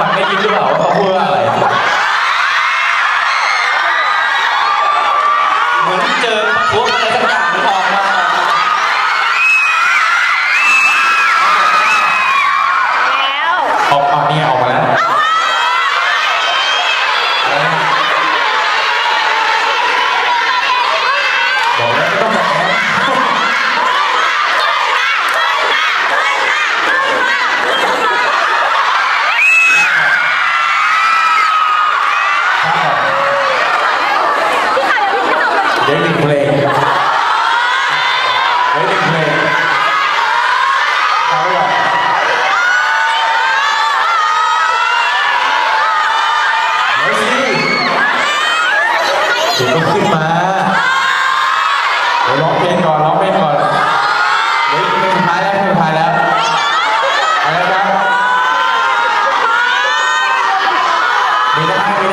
หลังได้ยินหรือเปล่าว่าเขาพูดว่าอะไร ดี๋ยนึ่งเพลงเดี๋ยนึ่งเพลงเอาไว้ก่อนเดี๋ยวสิเต้องขึ้นมาเดี๋ยวร้องเพลงก่อนร้องเพลงก่อนเดี๋ยวถ้าไม่ได้ไม่ไ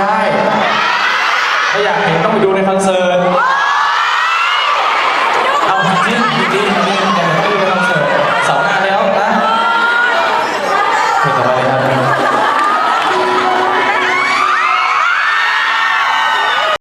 ด้ ถ้าอยากเห็นต้องไปดูในคอนเสิร์ต さよら。